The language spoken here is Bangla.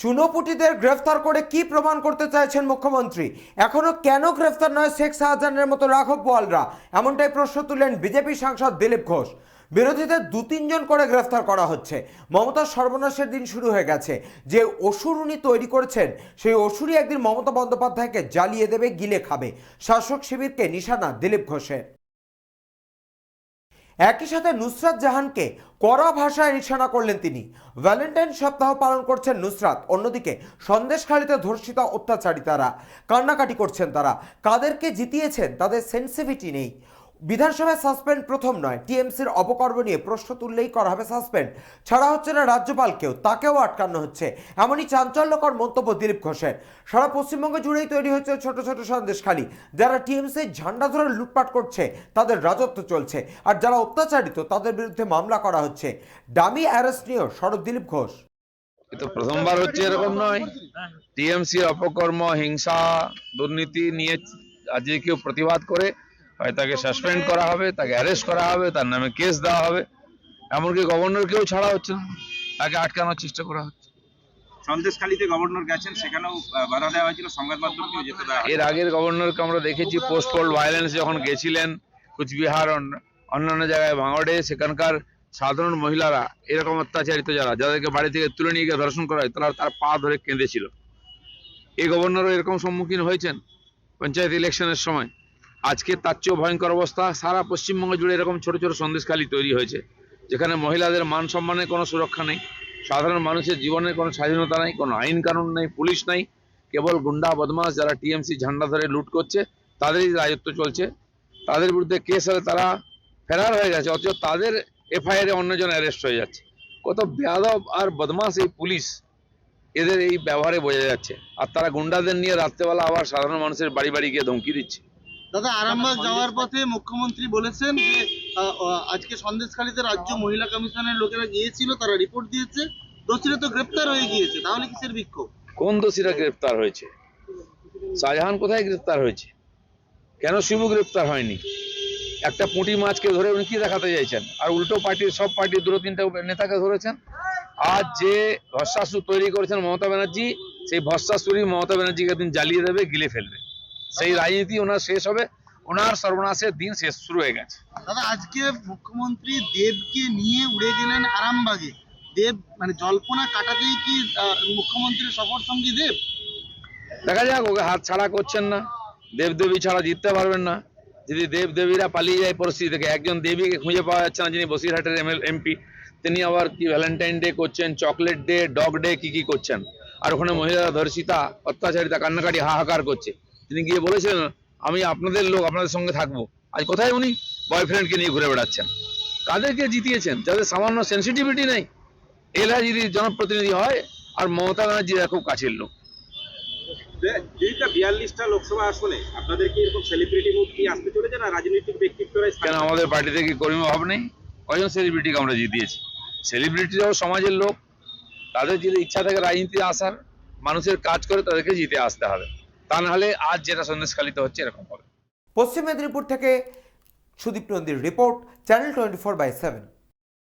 চুনোপুটিদের গ্রেফতার করে কি প্রমাণ করতে চাইছেন মুখ্যমন্ত্রী? এখনও কেন গ্রেফতার নয় শেখ শাহজাহানের মতো রাঘব বোয়ালরা এমনটাই প্রশ্ন তুললেন বিজেপি সাংসদ দিলীপ ঘোষ। বিরোধীদের দু তিনজন করে গ্রেফতার করা হচ্ছে। মমতার সর্বনাশের দিন শুরু হয়ে গেছে। যে অসুর উনি তৈরি করেছেন, সেই অসুরই একদিন মমতা বন্দ্যোপাধ্যায়কে জ্বালিয়ে দেবে, গিলে খাবে। শাসক শিবিরকে নিশানা দিলীপ ঘোষের। একই সাথে নুসরাত জাহানকে কড়া ভাষায় নিশানা করলেন তিনি। ভ্যালেন্টাইন সপ্তাহ পালন করছেন নুসরাত, অন্যদিকে সন্দেশখালিতে ধর্ষিত অত্যাচারী তারা। কান্নাকাটি করছেন তারা। কাদেরকে জিতিয়েছেন তাদের সেন্সিভিটি নেই। বিধানসভায় সাসপেন্ড প্রথম নয়। টিএমসির অপকর্ম নিয়ে প্রশ্ন তুললেই করা হবে সাসপেন্ড ছাড়া হচ্ছে না রাজ্যপালকেও, তাকেও আটকানো হচ্ছে। এমনই চাঞ্চল্যকর মন্তব্য দিলীপ ঘোষের। সারা পশ্চিমবঙ্গ জুড়েই তৈরি হয়েছে ছোট ছোট সন্দেশখালী। যারা টিএমসির ঝান্ডা ধরে লুটপাট করছে, তাদের রাজত্ব চলছে। আর যারা অত্যাচারিত, তাদের বিরুদ্ধে মামলা করা হচ্ছে। ডামি অ্যারেস্ট নিয়েও শরৎ দিলীপ ঘোষ। তো প্রথমবার হচ্ছে এরকম নয়। টিএমসি অপকর্ম, হিংসা, দুর্নীতি নিয়ে আজকে কেউ প্রতিবাদ করে হয় তাকে সাসপেন্ড করা হবে তাকে অ্যারেস্ট করা হবে তার নামে কেস দেওয়া হবে। এমনকি গভর্নরকেও ছাড়া হচ্ছে না। তাকে আটকানোর চেষ্টা করা হচ্ছে। সন্দেশখালীতে গভর্নর গেছেন সেখানেও বাধা দেওয়া হয়েছিল সংবাদ মাধ্যমকেও যেতে দেওয়া এর আগের গভর্নরকে আমরা দেখেছি পোস্ট পোল ভায়োলেন্স যখন গেছিলেন কুচবিহার অন্য- অন্যান্য জায়গায় ভাঙড়ে সেখানকার সাধারণ মহিলারা এরকম অত্যাচারিত যারা যাদেরকে বাড়ি থেকে তুলে নিয়ে গিয়ে ধর্ষণ করা হয় তারা তার পা ধরে কেঁদেছিল। এই গভর্নরও এরকম সম্মুখীন হয়েছেন পঞ্চায়েত ইলেকশনের সময়। আজকে তার চেয়েও ভয়ঙ্কর অবস্থা। সারা পশ্চিমবঙ্গ জুড়ে এরকম ছোট ছোট সন্দেশখালি তৈরি হয়েছে, যেখানে মহিলাদের মান সম্মানের কোনো সুরক্ষা নেই। সাধারণ মানুষের জীবনের কোনো স্বাধীনতা নেই, কোনো আইন কানুন নেই, পুলিশ নেই। কেবল গুন্ডা বদমাস যারা টিএমসি ঝান্ডা ধরে লুট করছে, তাদেরই রাজত্ব চলছে। তাদের বিরুদ্ধে কেস হলে তারা ফেরার হয়ে গেছে, অথচ তাদের এফআইআর অন্যজন অ্যারেস্ট হয়ে যাচ্ছে। কত বেয়াদব আর বদমাস এই পুলিশ, এদের এই ব্যবহারে বোঝা যাচ্ছে। আর তারা গুন্ডাদের নিয়ে রাত্রেবেলা আবার সাধারণ মানুষের বাড়ি বাড়ি গিয়ে ধমকি দিচ্ছে। দাদা আরামবাগ যাওয়ার পথে মুখ্যমন্ত্রী বলেছেন যে আজকে সন্দেশখালীতে রাজ্য মহিলা কমিশনের লোকেরা গিয়েছিল তারা রিপোর্ট দিয়েছে। দোষীরা তো গ্রেপ্তার হয়ে গিয়েছে তাহলে কিসের বিক্ষোভ? কোন দোষীরা গ্রেপ্তার হয়েছে? শাহজাহান কোথায় গ্রেপ্তার হয়েছে? কেন শিবু গ্রেপ্তার হয়নি? একটা পুঁটি মাছকে ধরে উনি কি দেখাতে চাইছেন? আর উল্টো পার্টির সব পার্টির দুটো তিনটা নেতাকে ধরেছেন? আজ যে ভস্মাসুর তৈরি করেছেন মমতা ব্যানার্জি সেই ভস্মাসুরই মমতা ব্যানার্জিকে দিন জ্বালিয়ে দেবে গিলে ফেলবে। সেই রাজনীতি ওনার শেষ হবে। ওনার সর্বনাশের দিন শেষ শুরু হয়ে গেছে। দাদা আজকে মুখ্যমন্ত্রী দেবকে নিয়ে উড়ে গেলেন আরামবাগে। দেব মানে জল্পনা কাটাতেই কি মুখ্যমন্ত্রীর সফর সঙ্গী দেব? দেখা যাক ওকে হাত ছাড়া করছেন না। দেবদেবী ছাড়া জিততে পারবেন না। যদি দেবদেবীরা পালিয়ে যায় পরিস্থিতি থেকে একজন দেবীকে খুঁজে পাওয়া যাচ্ছে না যিনি বসিরহাটের এমএল এমপি তিনি আবার কি ভ্যালেন্টাইন ডে করছেন চকলেট ডে ডগ ডে কি কি করছেন? আর ওখানে মহিলারা ধর্ষিতা অত্যাচারিতা কান্নাকাটি হাহাকার করছে। তিনি গিয়ে বলেছিলেন আমি আপনাদের লোক আপনাদের সঙ্গে থাকব। আজ কোথায় উনি? বয়ফ্রেন্ডকে নিয়ে ঘুরে বেড়াচ্ছেন। কাদেরকে জিতিয়েছেন? যাদের সামান্য সেন্সিটিভিটি নেই। এরা যদি জনপ্রতিনিধি হয় আর মমতা ব্যানার্জিরা খুব কাছের লোক। বিয়াল্লিশটা লোকসভা আসনে আপনাদের কি এরকম সেলিব্রিটি মুড কি আসতে চলেছে না রাজনৈতিক ব্যক্তিত্বরাই কেন আমাদের পার্টিতে কি কর্মী অভাব নেই? কজন সেলিব্রিটিকে আমরা জিতিয়েছি? সেলিব্রিটিরাও সমাজের লোক। তাদের যদি ইচ্ছা থাকে রাজনীতি আসার মানুষের কাজ করে তাদেরকে জিতে আসতে হবে। তা নাহলে আজ যেটা সন্দেশখালিতে হচ্ছে এরকম হবে। পশ্চিম মেদিনীপুর থেকে সুদীপ নন্দীর report, channel twenty four by seven.